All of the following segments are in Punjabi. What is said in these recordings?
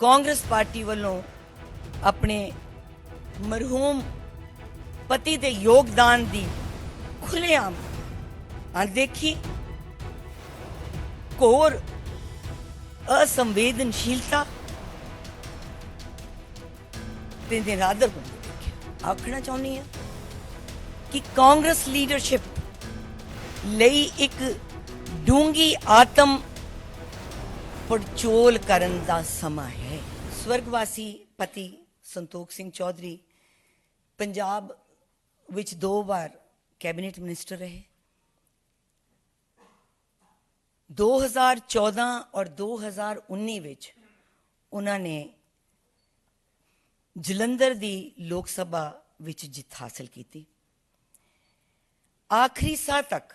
ਕਾਂਗਰਸ ਪਾਰਟੀ ਵੱਲੋਂ ਆਪਣੇ ਮਰਹੂਮ ਪਤੀ ਦੇ ਯੋਗਦਾਨ ਦੀ ਖੁੱਲ੍ਹੇਆਮ ਅਣਦੇਖੀ ਘੋਰ ਅਸੰਵੇਦਨਸ਼ੀਲਤਾ ਤੇ ਨਿਰਾਦਰ ਹੁੰਦੇ ਦੇਖਿਆ ਆਖਣਾ ਚਾਹੁੰਦੀ ਹਾਂ ਕਿ ਕਾਂਗਰਸ ਲੀਡਰਸ਼ਿਪ ਲਈ ਇੱਕ ਡੂੰਗੀ ਆਤਮ ਪੜਚੋਲ ਕਰਨ ਦਾ ਸਮਾਂ ਹੈ। ਸਵਰਗਵਾਸੀ ਪਤੀ ਸੰਤੋਖ ਸਿੰਘ ਚੌਧਰੀ ਪੰਜਾਬ ਵਿੱਚ ਦੋ ਵਾਰ ਕੈਬਨਿਟ ਮਿਨਿਸਟਰ ਰਹੇ। 2014 ਔਰ 2019 ਵਿੱਚ ਉਹਨਾਂ ਨੇ ਜਲੰਧਰ ਦੀ ਲੋਕ ਸਭਾ ਵਿੱਚ ਜਿੱਤ ਹਾਸਲ ਕੀਤੀ। ਆਖਰੀ ਸਾਹ ਤੱਕ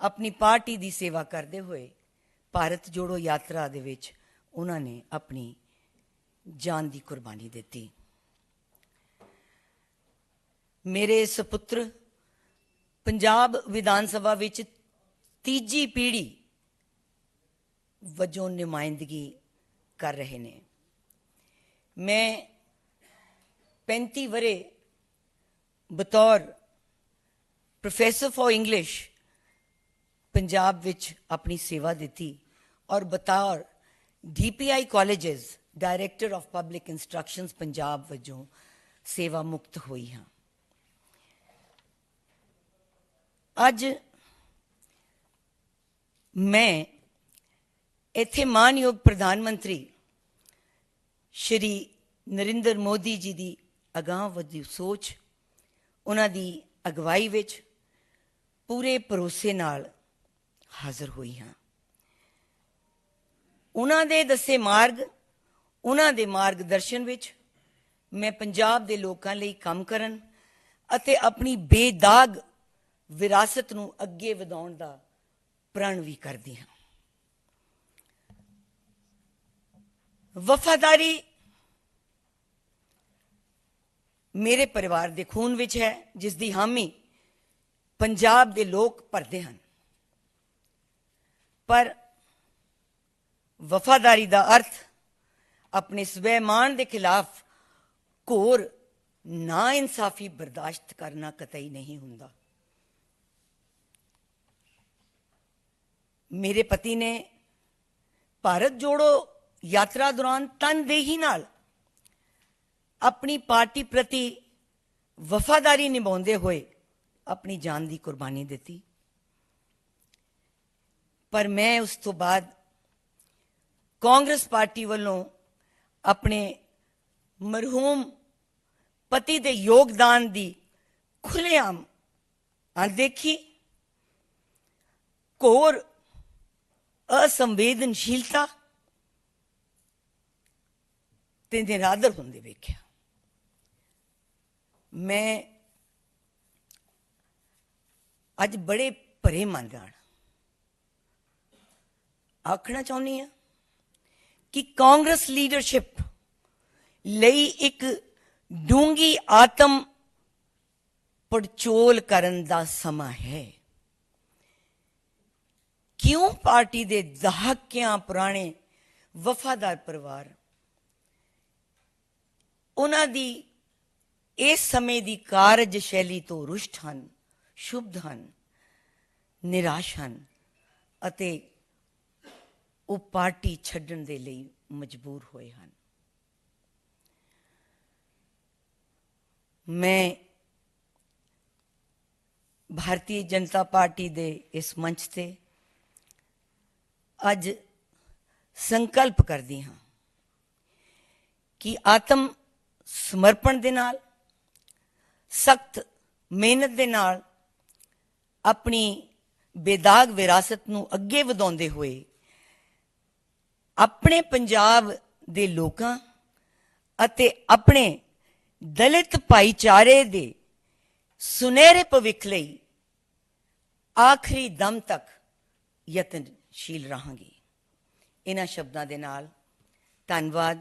ਆਪਣੀ ਪਾਰਟੀ ਦੀ ਸੇਵਾ ਕਰਦੇ ਹੋਏ ਭਾਰਤ ਜੋੜੋ ਯਾਤਰਾ ਦੇ ਵਿੱਚ ਉਹਨਾਂ ਨੇ ਆਪਣੀ ਜਾਨ ਦੀ ਕੁਰਬਾਨੀ ਦਿੱਤੀ। ਮੇਰੇ ਸੁਪੁੱਤਰ, ਪੰਜਾਬ ਵਿਧਾਨ ਸਭਾ ਵਿੱਚ ਤੀਜੀ ਪੀੜ੍ਹੀ ਵਜੋਂ ਨੁਮਾਇੰਦਗੀ ਕਰ ਰਹੇ ਨੇ। ਮੈਂ 35 ਵਰੇ ਬਤੌਰ ਪ੍ਰੋਫੈਸਰ ਫॉर ਇੰਗਲਿਸ਼ ਪੰਜਾਬ ਵਿੱਚ ਆਪਣੀ ਸੇਵਾ ਦਿੱਤੀ ਔਰ ਬਤੌਰ DPI colleges director of public instructions Punjab ਵਜੋਂ ਸੇਵਾ ਮੁਕਤ ਹੋਈ ਹਾਂ। ਅੱਜ ਮੈਂ ਇੱਥੇ ਮਾਨਯੋਗ ਪ੍ਰਧਾਨ ਮੰਤਰੀ ਸ਼੍ਰੀ ਨਰਿੰਦਰ ਮੋਦੀ ਜੀ ਦੀ ਅਗਾਂਹ ਵਧੀ ਸੋਚ, ਉਹਨਾਂ ਦੀ ਅਗਵਾਈ ਵਿੱਚ ਪੂਰੇ ਭਰੋਸੇ ਨਾਲ ਹਾਜ਼ਰ ਹੋਈ ਹਾਂ। ਉਹਨਾਂ ਦੇ ਦੱਸੇ ਮਾਰਗ, ਉਹਨਾਂ ਦੇ ਮਾਰਗਦਰਸ਼ਨ ਵਿੱਚ ਮੈਂ ਪੰਜਾਬ ਦੇ ਲੋਕਾਂ ਲਈ ਕੰਮ ਕਰਨ ਅਤੇ ਆਪਣੀ ਬੇਦਾਗ ਵਿਰਾਸਤ ਨੂੰ ਅੱਗੇ ਵਧਾਉਣ ਦਾ ਪ੍ਰਣ ਵੀ ਕਰਦੀ ਹਾਂ। ਵਫਾਦਾਰੀ ਮੇਰੇ ਪਰਿਵਾਰ ਦੇ ਖੂਨ ਵਿੱਚ ਹੈ ਜਿਸ ਦੀ ਹਾਮੀ ਪੰਜਾਬ ਦੇ ਲੋਕ ਭਰਦੇ ਹਨ। ਪਰ ਵਫਾਦਾਰੀ ਦਾ ਅਰਥ ਆਪਣੇ ਸਵੈਮਾਨ ਦੇ ਖਿਲਾਫ ਘੋਰ ਨਾ ਇਨਸਾਫੀ ਬਰਦਾਸ਼ਤ ਕਰਨਾ ਕਤਈ ਨਹੀਂ ਹੁੰਦਾ। ਮੇਰੇ ਪਤੀ ਨੇ ਭਾਰਤ ਜੋੜੋ ਯਾਤਰਾ ਦੌਰਾਨ ਤਨਦੇਹੀ ਨਾਲ ਆਪਣੀ ਪਾਰਟੀ ਪ੍ਰਤੀ ਵਫਾਦਾਰੀ ਨਿਭਾਉਂਦੇ ਹੋਏ ਆਪਣੀ ਜਾਨ ਦੀ ਕੁਰਬਾਨੀ ਦਿੱਤੀ। ਪਰ ਮੈਂ ਉਸ ਤੋਂ ਬਾਅਦ ਕਾਂਗਰਸ ਪਾਰਟੀ ਵੱਲੋਂ ਆਪਣੇ ਮਰਹੂਮ ਪਤੀ ਦੇ ਯੋਗਦਾਨ ਦੀ ਖੁੱਲ੍ਹੇਆਮ ਅਣਦੇਖੀ ਘੋਰ ਅਸੰਵੇਦਨਸ਼ੀਲਤਾ ਤੇ ਨਿਰਾਦਰ ਹੁੰਦੇ ਵੇਖਿਆ। ਮੈਂ ਅੱਜ ਬੜੇ ਭਰੇ ਮਨ ਨਾਲ ਆਖਣਾ ਚਾਹੁੰਦੀ ਹਾਂ ਕਿ ਕਾਂਗਰਸ ਲੀਡਰਸ਼ਿਪ ਲਈ ਇੱਕ ਡੂੰਗੀ ਆਤਮ ਪੜਚੋਲ ਕਰਨ ਦਾ ਸਮਾਂ ਹੈ। ਕਿਉਂ ਪਾਰਟੀ ਦੇ ਦਹਾਕਿਆਂ ਪੁਰਾਣੇ ਵਫਾਦਾਰ ਪਰਿਵਾਰ ਉਹਨਾਂ ਦੀ ਇਸ ਸਮੇਂ ਦੀ ਕਾਰਜ ਸ਼ੈਲੀ ਤੋਂ ਰੁਸ਼ਟ ਹਨ ਸ਼ੁਭਦ ਹਨ, ਨਿਰਾਸ਼ ਹਨ ਅਤੇ ਉਹ ਪਾਰਟੀ ਛੱਡਣ ਦੇ ਲਈ ਮਜਬੂਰ ਹੋਏ ਹਨ। ਮੈਂ ਭਾਰਤੀ ਜਨਤਾ ਪਾਰਟੀ ਦੇ ਇਸ ਮੰਚ ਤੇ ਅੱਜ ਸੰਕਲਪ ਕਰਦੀ ਹਾਂ ਕਿ ਆਤਮ ਸਮਰਪਣ ਦੇ ਨਾਲ, ਸਖਤ ਮਿਹਨਤ ਦੇ ਨਾਲ ਆਪਣੀ ਬੇਦਾਗ ਵਿਰਾਸਤ ਨੂੰ ਅੱਗੇ ਵਧਾਉਂਦੇ ਹੋਏ ਆਪਣੇ ਪੰਜਾਬ ਦੇ ਲੋਕਾਂ ਅਤੇ ਆਪਣੇ ਦਲਿਤ ਭਾਈਚਾਰੇ ਦੇ ਸੁਨਹਿਰੇ ਭਵਿੱਖ ਲਈ ਆਖਰੀ ਦਮ ਤੱਕ ਯਤਨਸ਼ੀਲ ਰਹਾਂਗੀ। ਇਹਨਾਂ ਸ਼ਬਦਾਂ ਦੇ ਨਾਲ ਧੰਨਵਾਦ।